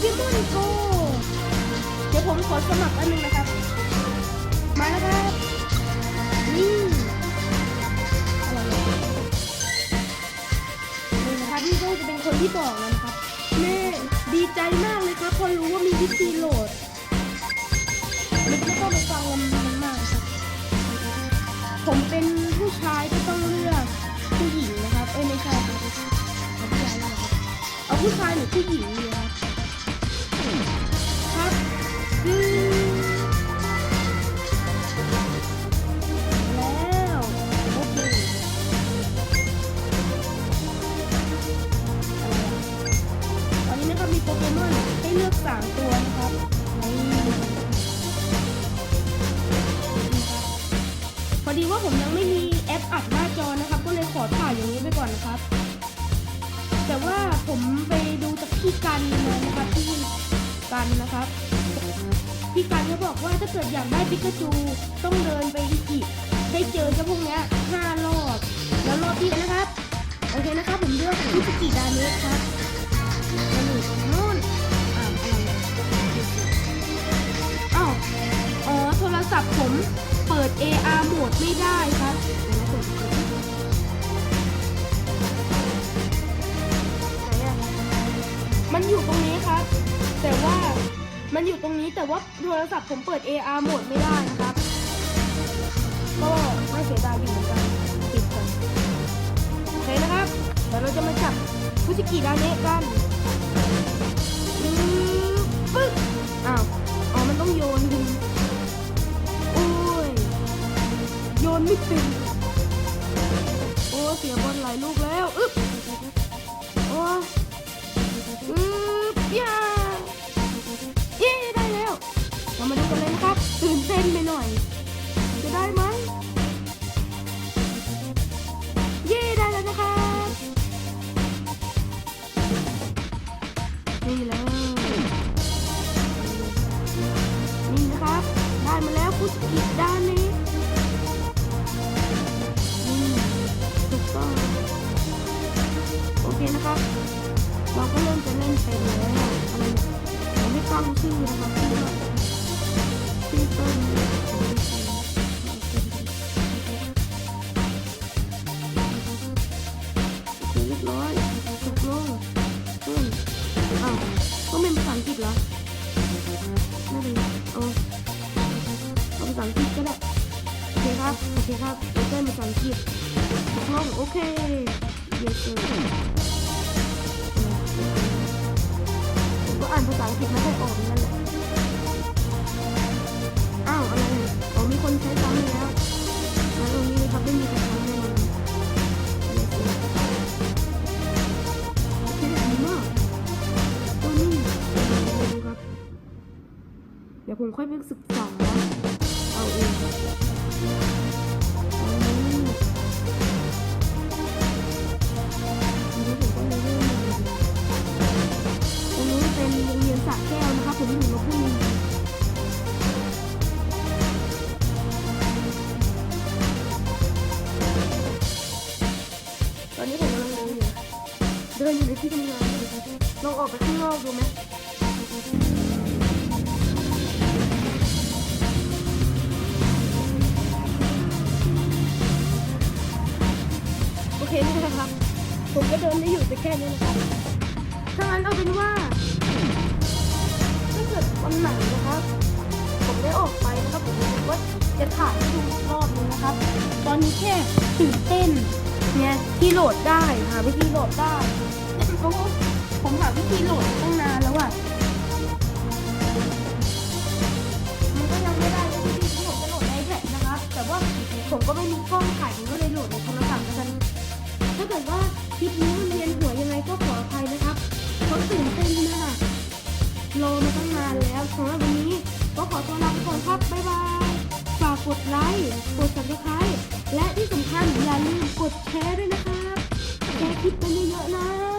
เกมอนโกเดี๋ยวผมขอสมัครอันหนึงนะครับ มาแล้วครับนี่อะไรนี่นี่นะครับนี่ก็จะเป็นคนที่บอกแล้วนะครับแม่ดีใจมากเลยครับพอรู้ว่ามีวิธีโหลดไม่ไม่ต้องไปฟังลำมันมากครับ ผมเป็นผู้ชายก็ต้องเลือกผู้หญิงนะครับ เอ้ยไม่ใช่เอาผู้ชายนะครับเอาผู้ชายหรือผู้หญิงดีครั มีโปเกมอนให้เลือกสามตัวนะครับพอดีว่าผมยังไม่มีแอปอัดหน้าจอนะครับ ก็เลยขอถ่ายอย่างนี้ไปก่อนนะครับ แต่ว่าผมไปดูจากพี่กันมานะครับที่กันนะครับพี่กันเขาบอกว่าถ้าเกิดอยากได้ปิกาจูต้องเดินไปอีกได้เจอเจ้าพวกนี้ห้ารอบ แล้วรอบที่นะครับ โอเคนะครับผมเลือกพิสกิดาเนสครับ นี่นู่นอ้าวอะไรเนี่ยอ้าวอ๋อ โทรศัพท์ผมเปิด AR โหมดไม่ได้ครับเดี๋ยวนะเปิดดูไหนอะมันอยู่ตรงนี้ครับ แต่ว่ามันอยู่ตรงนี้แต่ว่าโทรศัพท์ผมเปิด AR โหมดไม่ได้นะครับ ก็ไม่เสียดายอยู่เหมือนกันปิดก่อนโอเคนะครับ เดี๋ยวเราจะมาจับฟุจิกิดาเนะกัน นต้องโยนดิโอ้ย โยนไม่เป็นโอ้เสียบอลหลายลูกแล้ว อึ๊บ ได้มาแล้วพุทธิด้านนี้นี่ถูกต้องโอเคนะครับ เราก็เริ่มจะเล่นไปแล้วอะไรเนี่ยเราไม่ตั้งชื่อนะครับชื่อว่าชื่อต้นโอเคเรียบร้อยตกลงต้นอ้าวต้องเป็นภาษาอังกฤษเหรอไม่เป็นไรเอาเอาภา ษาอังกฤษก็ได้ โอเคครับ โอเคครับเอาเต้นภาษาอังกฤษตกลงโอเค เยสเซอร์ผมก็อ่านภาษาอังกฤษไม่ค่อยออกนั่นแหละ อ้าว อะไรเนี่ยอ๋อมีคนใช้ซ้ำแล้วงั้นตรงนี้นะครับไม่มีใครซ้ำแน่นอนโอเคดีมากตัวนี้ครับเดี๋ยวผมค่อยไปศึกษา ตอยู่ลบบุรีตอนนี้ผมกำลังเดินอยู่เดินอยู่ในที่ทำงานลองออกไปข้างนอกดูไหม นี่นะครับ ผมก็เดินได้อยู่แต่แค่นี้นะครับถ้างั้นเอาเป็นว่าถ้าเกิดวันไหนนะครับ ผมได้ออกไปนะครับผมก็จะถ่ายให้ดูอีกรอบนึงนะครับ ตอนนี้แค่ตื่นเต้นเนี่ยที่โหลดได้หาวิธีโหลดได้เพราะผมหาวิธีโหลดตั้งนานแล้วอะ เกิดว่าคลิปนี้มันเวียนหัวยังไงก็ขออภัยนะครับเพราะตื่นเต้นมากรอมาตั้งนานแล้วสำหรับวันนี้ก็ขอตัวลาไปก่อนครับ บ๊ายบาย ฝากกดไลค์ กด subscribe และที่สำคัญอย่าลืมกดแชร์ด้วยนะครับแชร์คลิปกันเยอะๆนะ